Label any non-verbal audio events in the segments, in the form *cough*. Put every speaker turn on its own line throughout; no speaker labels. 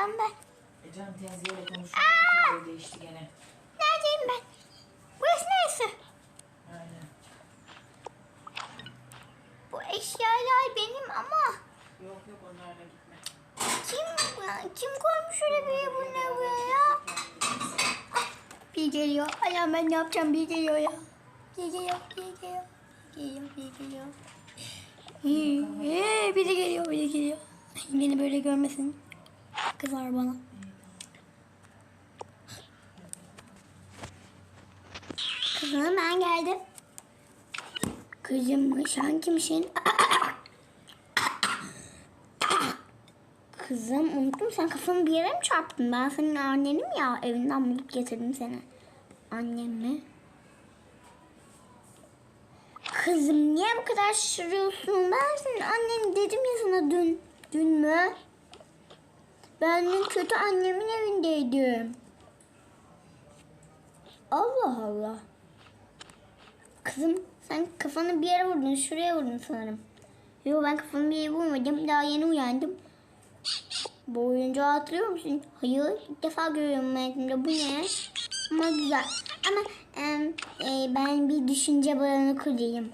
yapacağım ben?
E Can teyzeyle fikirleri değişti gene.
Neredeyim ben? Burası neresi?
Aynen.
Bu eşyalar benim ama
Yok yok onlarla gitme.
kim kim koymuş öyle bir bunları buraya? Bir geliyor. Ayağım ben ne yapacağım? Bir geliyor ya. Bir geliyor, bir geliyor. Bir geliyor, bir geliyor. Ee, biri geliyor, biri geliyor. Beni böyle görmesin. Kızar bana. Kızım ben geldim. Kızım? Sen kimsin? Kızım unuttum sen kafanı bir yere mi çarptın? Ben senin annenim ya evinden bulup getirdim seni. Annem mi? Kızım niye bu kadar şaşırıyorsun? Ben senin annen dedim ya sana dün. Dün mü? Ben dün kötü annemin evindeydim. Allah Allah. Kızım sen kafanı bir yere vurdun. Şuraya vurdun sanırım. Yok ben kafamı bir yere vurmadım. Daha yeni uyandım. Bu oyuncağı hatırlıyor musun? Hayır. ilk defa görüyorum hayatımda. Bu ne? Ama güzel. Ama em, e, ben bir düşünce balonu kurayım.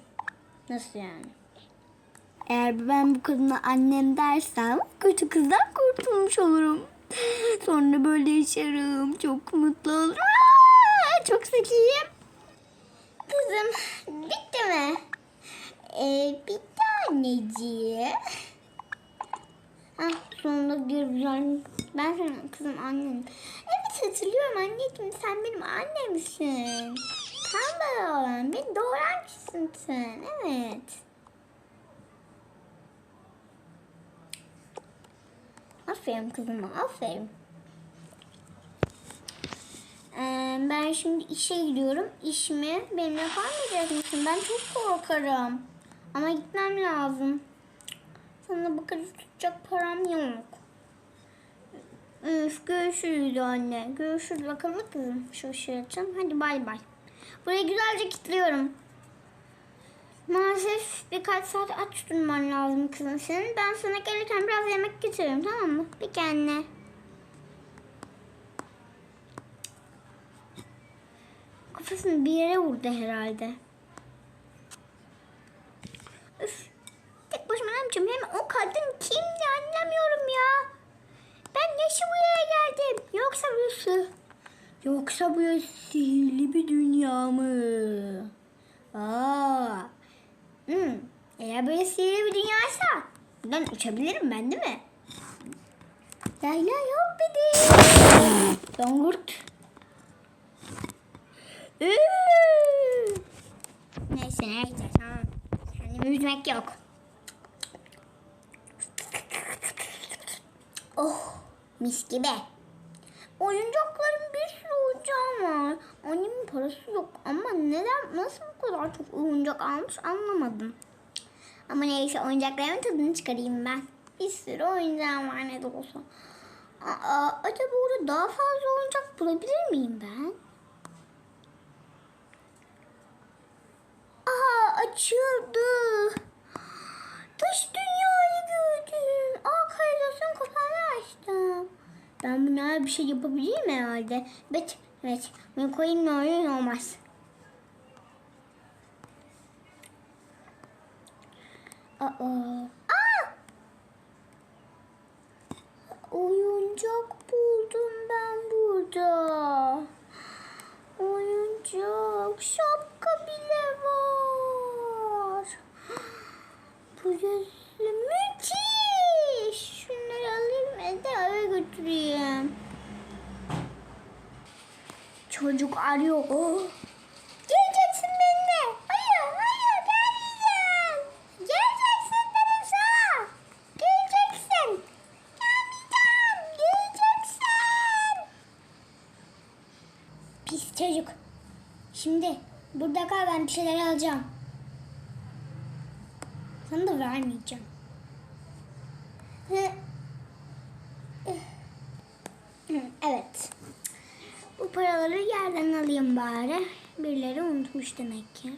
Nasıl yani? Eğer ben bu kadına annem dersem kötü kızdan kurtulmuş olurum. Sonra böyle yaşarım. Çok mutlu olurum. Aa, çok zekiyim. Kızım bitti mi? Ee, bitti anneciğim. Ah sonunda göreceğim. Ben senin kızım annem. Evet hatırlıyorum anneciğim sen benim annemsin. Kan bağı olan beni doğuran kişisin sen. Evet. Aferin kızıma aferin. Ben şimdi işe gidiyorum. İşimi benimle kalmayacak mısın? Ben çok korkarım. Ama gitmem lazım. Sana kadar tutacak param yok. Üf, görüşürüz anne. Görüşürüz bakalım kızım. Şu ışığı açalım. Hadi bay bay. Burayı güzelce kilitliyorum. Maalesef birkaç saat aç durman lazım kızım senin. Ben sana gelirken biraz yemek getiririm tamam mı? Peki anne. Kafasını bir yere vurdu herhalde. Üf. Tek başıma ne? Hem o kadın kimdi anlamıyorum ya. Ben nasıl buraya geldim? Yoksa burası? Yoksa burası sihirli bir dünya mı? Aa. Hmm. Eğer böyle sihirli bir dünyaysa buradan uçabilirim ben değil mi? La la yok dedi. Dongurt. Neyse neyse tamam. Kendimi üzmek yok. Oh mis gibi. Oyuncakların bir sürü oyuncağım var. Annemin parası yok ama neden nasıl bu kadar çok oyuncak almış anlamadım. Ama neyse oyuncaklarımın tadını çıkarayım ben. Bir sürü oyuncağım var ne de olsa. Aa, acaba orada daha fazla oyuncak bulabilir miyim ben? Aha açıldı. Dış dünyayı gördüm. Aa kanalizasyon kapağını açtım. Ben bunlara bir şey yapabilirim herhalde. Evet, evet. Bunu koyayım ne olur ne olmaz. Aa. Aa! Oyuncak buldum ben burada. Oyuncak, şapka bile var. Burası müthiş. Şunları alayım ve de eve götüreyim. Çocuk arıyor. Geleceksin benimle. Hayır, hayır gelmeyeceğim. Geleceksin dedim sana. Geleceksin. Gelmeyeceğim. Geleceksin. Pis çocuk. Şimdi burada kal ben bir şeyler alacağım. Sana da vermeyeceğim. Hı. Hı, Evet. Bu paraları yerden alayım bari. Birileri unutmuş demek ki.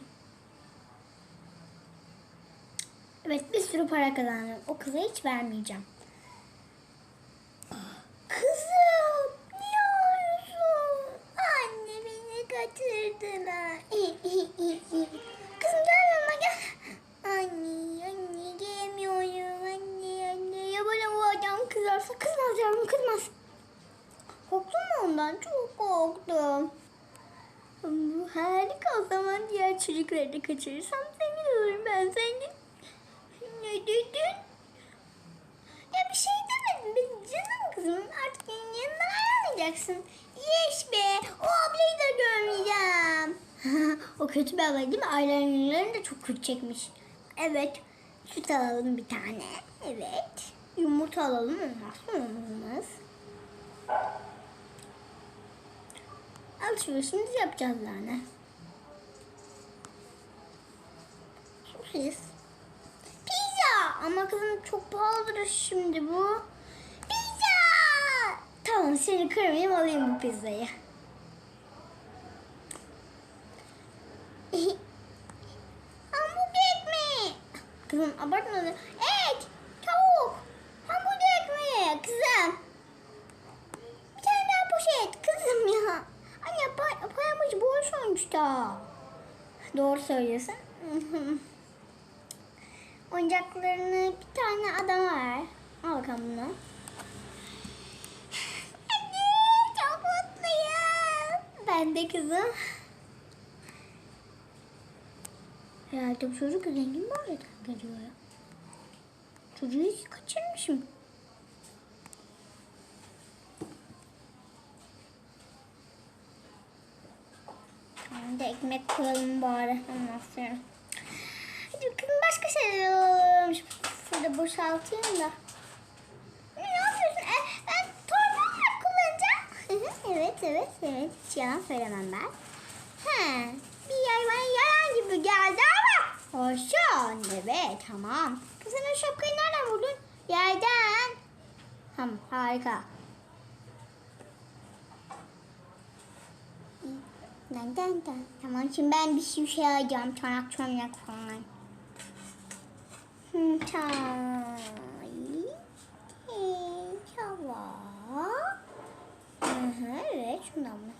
Evet bir sürü para kazandım. O kıza hiç vermeyeceğim. Kız duyarsa kızmaz yavrum kızmaz. Korktun mu ondan? Çok korktum. Bu harika o zaman diğer çocukları da kaçırırsam zengin olurum ben zengin. Ne dedin? Ya bir şey demedim. Ben canım kızım artık benim yanından ayrılmayacaksın. Yes be o ablayı da görmeyeceğim. *laughs* o kötü bir abla değil mi? Eyelinerlerini de çok kötü çekmiş. Evet. Süt alalım bir tane. Evet. Yumurta alalım olmaz mı? Olmaz. Alışverişimizi yapacağız yani. Sosis. Pizza. Ama kızım çok pahalıdır şimdi bu. Pizza. Tamam seni kırmayayım alayım bu pizzayı. *laughs* Hamburger ekmeği. Kızım abartma. Et. Tavuk. Hamburger ekmeği. Kızım. Bir tane daha poşet. Kızım ya. Anne pay, payamız boş sonuçta. Doğru söylüyorsun. *laughs* Oyuncaklarını bir tane adama ver. Al bakalım bunu. Anne çok mutluyum. Ben de kızım. Herhalde bu çocuk zengin aileden geliyor ya. Çocuğu hiç kaçırmışım. Ben de ekmek koyalım bari. Ondan. Alalım. Şurada boşaltayım da. Ne yapıyorsun? E, ben torba kullanacağım. Evet evet evet. Hiç yalan söylemem ben. He, bir yer bana yalan gibi geldi ama. Hoşça. Evet tamam. Kız sen o şapkayı nereden buldun? Yerden. Tamam harika. Dan dan dan. Tamam şimdi ben bir şey, şey alacağım. Çanak çanak falan. Evet şundan mı?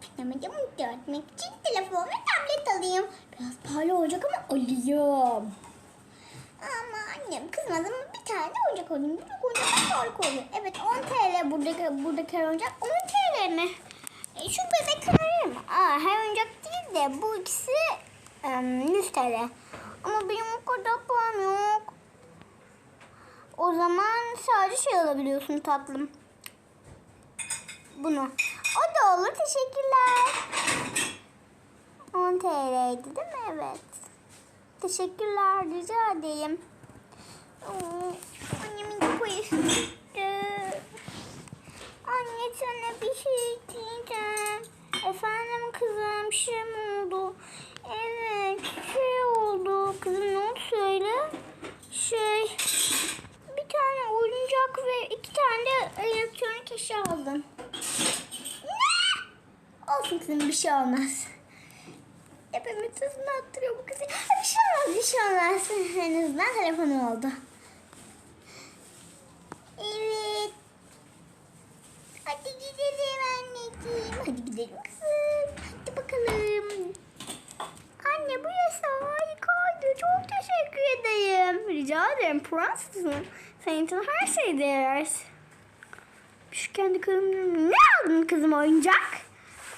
Planlamacı mutlu etmek için telefon ve tablet alayım. Biraz pahalı olacak ama alayım. Ama annem kızmaz ama bir tane oyuncak alayım. Büyük oyuncak harika olur. Evet 10 TL buradaki, buradaki oyuncak 10 TL mi? E, şu bebek alırım. Aa, her oyuncak değil de bu ikisi em, 100 TL. Ama benim o kadar param yok. O zaman sadece şey alabiliyorsun tatlım. Bunu. O da olur. Teşekkürler. 10 TL'ydi değil mi? Evet. Teşekkürler. Rica edeyim. Oo, Annemin. Anne sana bir şey diyeceğim. Efendim kızım şey mi oldu? Evet şey oldu. Kızım ne oldu söyle. Şey bir tane oyuncak ve iki tane de elektronik eşya aldım. Ne? Olsun kızım bir şey olmaz. Hepimiz hızını attırıyor bu kızı. Bir şey olmaz bir şey olmaz. En azından telefonu oldu. Evet. Hadi gidelim anneciğim. Hadi gidelim kızım. Hadi bakalım. Anne bu yasa harikaydı. Çok ederim. Rica ederim. Prensesim. Senin için her şey deriz. Şu kendi kızım. Ne aldın kızım oyuncak?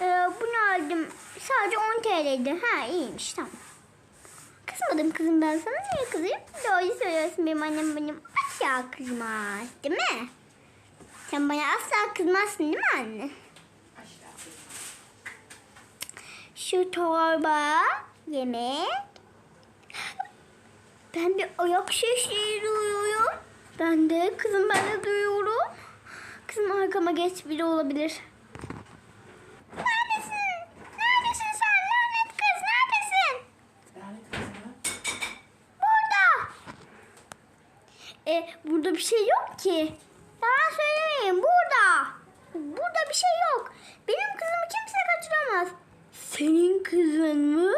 Ee, bunu aldım. Sadece 10 TL'ydi. Ha iyiymiş tamam. Kızmadım kızım ben sana. Niye kızayım? Doğru söylüyorsun. Benim annem benim asla kızmaz. Değil mi? Sen bana asla kızmazsın değil mi anne? Şu torba, yemek. Ben bir ayak sesleri duyuyorum. Ben de kızım ben de duyuyorum. Kızım arkama geç biri olabilir. Neredesin? Neredesin sen lanet kız? Neredesin?
Lanet.
Burada. E, burada bir şey yok ki. Yalan söylemeyin. Burada. Burada bir şey yok. Benim kızımı kimse kaçıramaz. Senin kızın mı?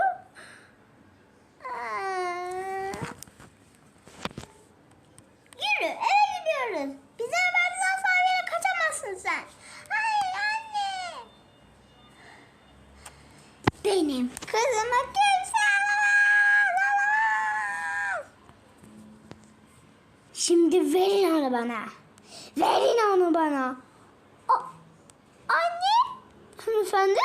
Aa. Yürü eve gidiyoruz. Bize verdiğin asla bir yere kaçamazsın sen. Hayır anne. Benim kızıma kimse alamaz. Şimdi verin onu bana. Verin onu bana. A- anne. Hanımefendi.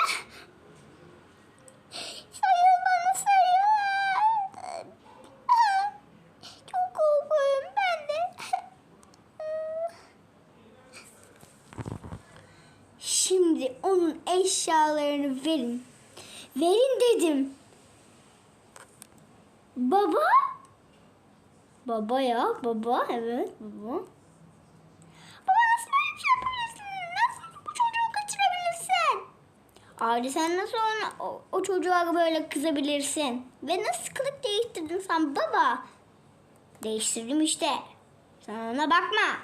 Şimdi onun eşyalarını verin. Verin dedim. Baba? Baba ya, baba. Evet, baba. Baba nasıl böyle bir şey yapabilirsin? Nasıl bu çocuğu kaçırabilirsin? Abi sen nasıl ona, o, o çocuğa böyle kızabilirsin? Ve nasıl kılık değiştirdin sen baba? Değiştirdim işte. Sen ona bakma.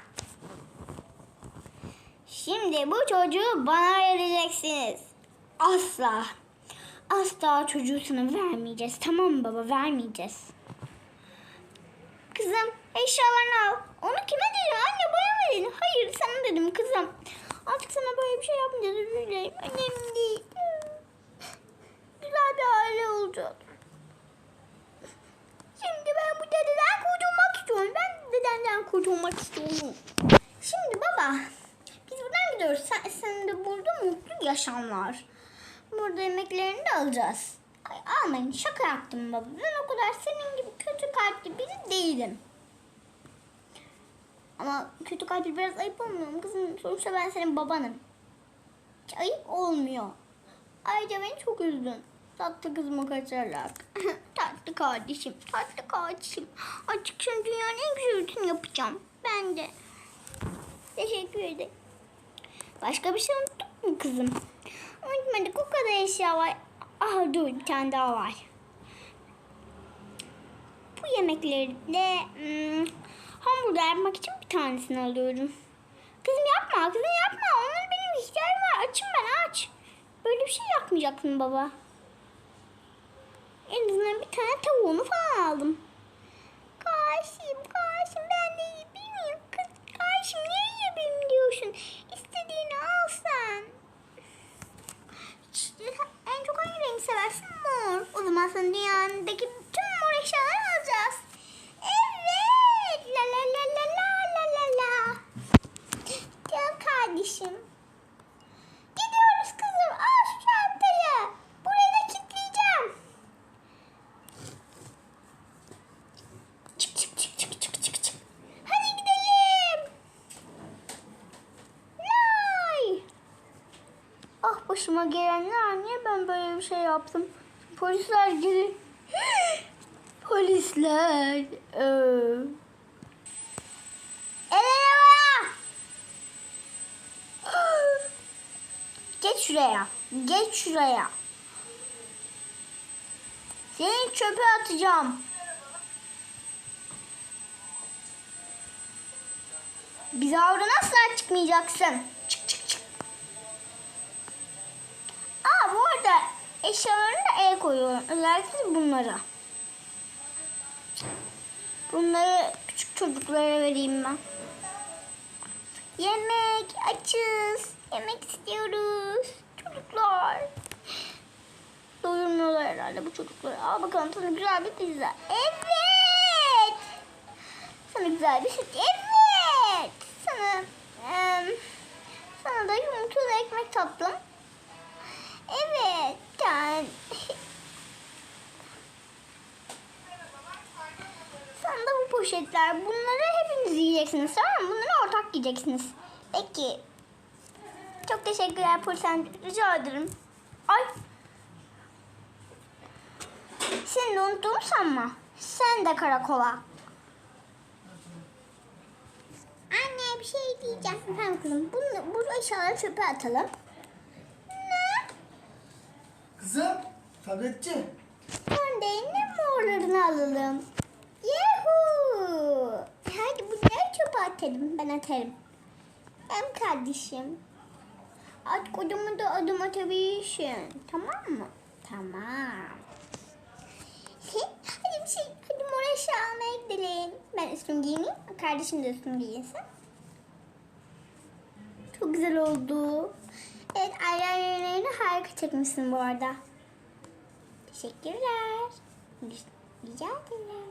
Şimdi bu çocuğu bana vereceksiniz. Asla. Asla çocuğu sana vermeyeceğiz. Tamam mı baba? Vermeyeceğiz. Kızım eşyalarını al. Onu kime dedin? Anne bana verin. Hayır sana dedim kızım. Artık sana böyle bir şey yapmayacağız. Özür dilerim. Önemli değil. Güzel bir aile olacağız. Şimdi ben bu dededen kurtulmak istiyorum. Ben dedenden kurtulmak istiyorum. Şimdi baba biz buradan gidiyoruz. Sen, sen de burada mutlu yaşamlar. Burada yemeklerini de alacağız. Ay almayın şaka yaptım baba. Ben o kadar senin gibi kötü kalpli biri değilim. Ama kötü kalpli biraz ayıp olmuyor mu kızım? Sonuçta ben senin babanım. Hiç ayıp olmuyor. Ayrıca beni çok üzdün. Tatlı kızımı kaçarak. *laughs* tatlı kardeşim, tatlı kardeşim. Artık şimdi dünyanın en güzel ürünü yapacağım. Ben de. Teşekkür ederim. Başka bir şey unuttuk mu kızım? Unutmadık o kadar eşya var. Aha dur bir tane daha var. Bu yemekleri de hmm, hamburger yapmak için bir tanesini alıyorum. Kızım yapma kızım yapma. Onlara benim ihtiyacım var. Açım ben aç. Böyle bir şey yapmayacaksın baba. En azından bir tane tavuğunu falan aldım. Karşım karşım ben de yiyebileyim. Kız karşım niye yiyebilirim diyorsun. İstediğini al sen. İşte en çok hangi rengi seversin? Mor. O zaman sana dünyadaki tüm mor eşyaları alacağız. Evet. La la la la la la la la. Gel kardeşim. Gidiyoruz kızım. Al şu çantayı. Burayı da kilitleyeceğim. Çık çık çık çık çık çık çık. Hadi gidelim. Nay. Gelenler niye ben böyle bir şey yaptım? Polisler gelir. *gasps* Polisler. Ee. *gasps* Geç şuraya. Geç şuraya. Seni çöpe atacağım. Bize oradan asla çıkmayacaksın. Eşyalarını da el koyuyorum. Özellikle bunlara. Bunları küçük çocuklara vereyim ben. Yemek açız. Yemek istiyoruz. Çocuklar. Doyurmuyorlar herhalde bu çocukları. Al bakalım sana güzel bir pizza. Evet. Sana güzel bir süt. Evet. Sana em, sana da yumurtalı ekmek tatlım. Evet. Yani. Sana da bu poşetler. Bunları hepiniz yiyeceksiniz tamam mı? Bunları ortak yiyeceksiniz. Peki. Çok teşekkürler amca. Rica ederim. Ay. Seni de unuttum sanma. Sen de karakola. Anne bir şey diyeceğim. Efendim kızım. Bunu, bu eşyaları çöpe atalım. Ne?
Kızım, tabletçi.
Sonra da eline morlarını alalım. Yuhuu. Hadi bunları çöpe atalım. Ben atarım. Hem kardeşim. Artık odama da adım atabilirsin. Tamam mı? Tamam. *laughs* Hadi bir şey, hadi mor eşya almaya gidelim. Ben üstümü giyineyim. Kardeşim de üstümü giyinsin. Çok güzel oldu. Evet, eyelinerlerini harika çekmişsin bu arada. Teşekkürler. Rica ederim.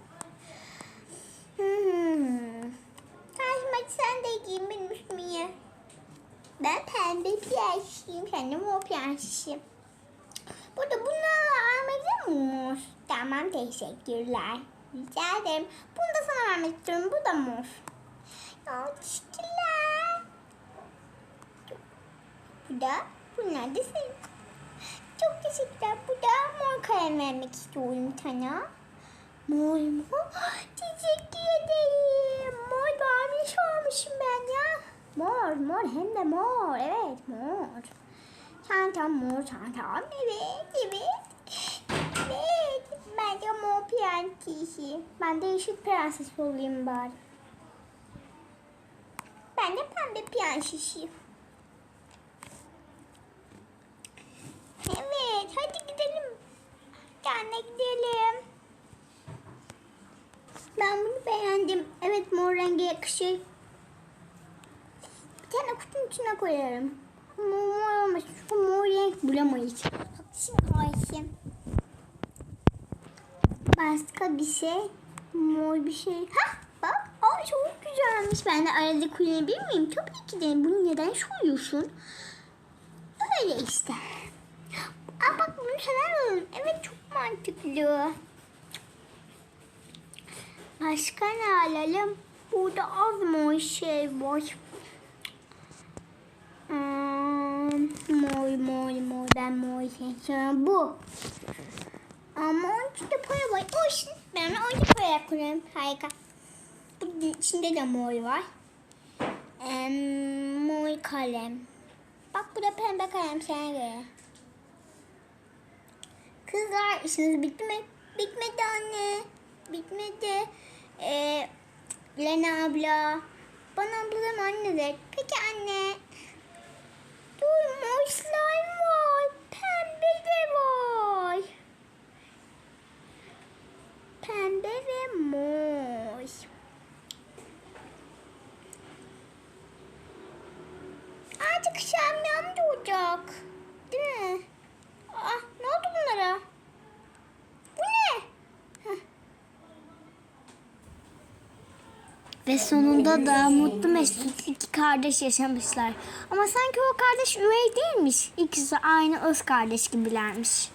Hmm. Fatma sen de giyin benim üstümü. Ben pembe prensesiyim. Sen de mor prensesiyim. Burada bunları almak muz. Tamam teşekkürler. Rica ederim. Bunu da sana vermek istiyorum. Bu da muz. Ya çiçekler. Bu da. Bunlar da senin. Çok teşekkürler. Bu da mor kalem vermek istiyorum sana. Mor mu? *gasps* Teşekkür ederim. Varmış olmuşum ben ya. Mor, mor hem de mor. Evet, mor. Çantam mor çantam. Evet, evet. Evet. Ben de mor prensesi. Ben de yeşil prenses olayım bari. Ben de pembe prensesiyim. Evet, hadi gidelim. Anne gidelim. Ben bunu beğendim. Evet mor rengi yakışır. Bir tane kutunun içine koyarım. Mor, mor olmuş. Çünkü mor renk bulamayız. Haklısın Ayşem. Başka bir şey. Mor bir şey. Hah bak. Aa, çok güzelmiş. Ben de arada kullanabilir miyim? Tabii ki de. Bunu neden soruyorsun? Öyle işte. Aa bak bunu sen alalım. Evet çok mantıklı. Başka ne alalım? Burada az mor şey var. Hmm, mor mor mor ben mor seçiyorum. Bu. Ama onun içinde para var. Olsun. Ben onu oyuncu para koyuyorum. Harika. Bunun içinde de mor var. Em, mor kalem. Bak bu da pembe kalem sana göre. Kızlar işiniz bitti mi? Bitmedi anne. Bitmedi. Ee, Lena abla. Bana ablam anne de. Peki anne. Dur mor slime var. Pembe de var. Pembe ve mor. Artık şamyam da olacak. Değil mi? Ah, ne oldu bunlara? Bu ne?
Ve sonunda da mutlu mesut iki kardeş yaşamışlar. Ama sanki o kardeş üvey değilmiş. İkisi aynı öz kardeş gibilermiş.